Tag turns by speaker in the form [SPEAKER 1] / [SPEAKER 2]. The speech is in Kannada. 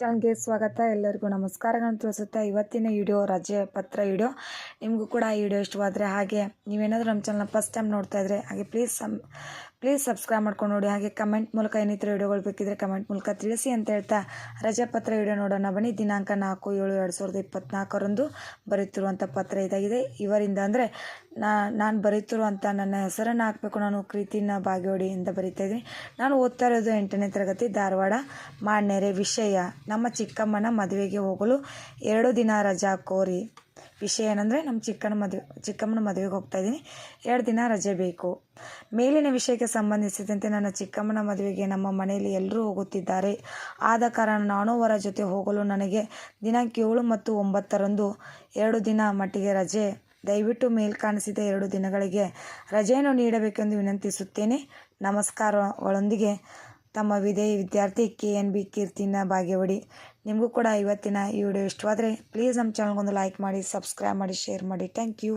[SPEAKER 1] ಚಾನಲ್ಗೆ ಸ್ವಾಗತ. ಎಲ್ಲರಿಗೂ ನಮಸ್ಕಾರಗಳನ್ನು ತೋರಿಸುತ್ತೆ ಇವತ್ತಿನ ವಿಡಿಯೋ ರಜೆ ಪತ್ರ ವಿಡಿಯೋ ನಿಮಗೂ ಕೂಡ ಈ ವಿಡಿಯೋ ಇಷ್ಟವಾದರೆ ಹಾಗೆ ನೀವೇನಾದರೂ ನಮ್ಮ ಚಾನಲ್ನ ಫಸ್ಟ್ ಟೈಮ್ ನೋಡ್ತಾ ಇದ್ರೆ ಹಾಗೆ ಪ್ಲೀಸ್ ಸಮ್ ಪ್ಲೀಸ್ ಸಬ್ಸ್ಕ್ರೈಬ್ ಮಾಡ್ಕೊಂಡು ನೋಡಿ. ಹಾಗೆ ಕಮೆಂಟ್ ಮೂಲಕ ಏನಿತ್ತು ವಿಡಿಯೋಗಳು ಬೇಕಿದ್ರೆ ಕಮೆಂಟ್ ಮೂಲಕ ತಿಳಿಸಿ ಅಂತ ಹೇಳ್ತಾ ರಜೆ ಪತ್ರ ವಿಡಿಯೋ ನೋಡೋಣ ಬನ್ನಿ. ದಿನಾಂಕ ನಾಲ್ಕು ಏಳು ಎರಡು ಸಾವಿರದ ಇಪ್ಪತ್ತ್ನಾಲ್ಕರಂದು ಬರೀತಿರುವಂಥ ಪತ್ರ ಇದಾಗಿದೆ. ಇವರಿಂದ ಅಂದರೆ ನಾನು ಬರೀತಿರುವಂಥ ನನ್ನ ಹೆಸರನ್ನು ಹಾಕಬೇಕು. ನಾನು ಪ್ರೀತಿನ ಅಂತ ಬರೀತಾ ಇದ್ದೀನಿ. ನಾನು ಓದ್ತಾ ಇರೋದು ಎಂಟನೇ ತರಗತಿ ಧಾರವಾಡ. ಮಾನ್ಯರೆ ವಿಷಯ. ನಮ್ಮ ಚಿಕ್ಕಮ್ಮನ ಮದುವೆಗೆ ಹೋಗಲು ಎರಡು ದಿನ ರಜಾ ಕೋರಿ ವಿಷಯ ಏನಂದರೆ ನಮ್ಮ ಚಿಕ್ಕನ ಮದುವೆ, ಚಿಕ್ಕಮ್ಮನ ಮದುವೆಗೆ ಹೋಗ್ತಾ ಇದ್ದೀನಿ. ಎರಡು ದಿನ ರಜೆ ಬೇಕು. ಮೇಲಿನ ವಿಷಯಕ್ಕೆ ಸಂಬಂಧಿಸಿದಂತೆ ನನ್ನ ಚಿಕ್ಕಮ್ಮನ ಮದುವೆಗೆ ನಮ್ಮ ಮನೆಯಲ್ಲಿ ಎಲ್ಲರೂ ಹೋಗುತ್ತಿದ್ದಾರೆ. ಆದ ಕಾರಣ ನಾನು ಅವರ ಜೊತೆ ಹೋಗಲು ನನಗೆ ದಿನಾಂಕ ಏಳು ಮತ್ತು ಒಂಬತ್ತರಂದು ಎರಡು ದಿನ ಮಟ್ಟಿಗೆ ರಜೆ, ದಯವಿಟ್ಟು ಮೇಲ್ ಕಾಣಿಸಿದ ಎರಡು ದಿನಗಳಿಗೆ ರಜೆಯನ್ನು ನೀಡಬೇಕೆಂದು ವಿನಂತಿಸುತ್ತೇನೆ. ನಮಸ್ಕಾರಗಳೊಂದಿಗೆ ತಮ್ಮ ವಿಧೇಯ ವಿದ್ಯಾರ್ಥಿ ಕೆ ಎನ್ ಬಿ ಕೀರ್ತಿನ ಭಾಗ್ಯವಡಿ ನಿಮಗೂ ಕೂಡ ಇವತ್ತಿನ ಈ ವಿಡಿಯೋ ಇಷ್ಟವಾದರೆ ಪ್ಲೀಸ್ ನಮ್ಮ ಚಾನಲ್ಗೊಂದು ಲೈಕ್ ಮಾಡಿ ಸಬ್ಸ್ಕ್ರೈಬ್ ಮಾಡಿ ಶೇರ್ ಮಾಡಿ. Thank you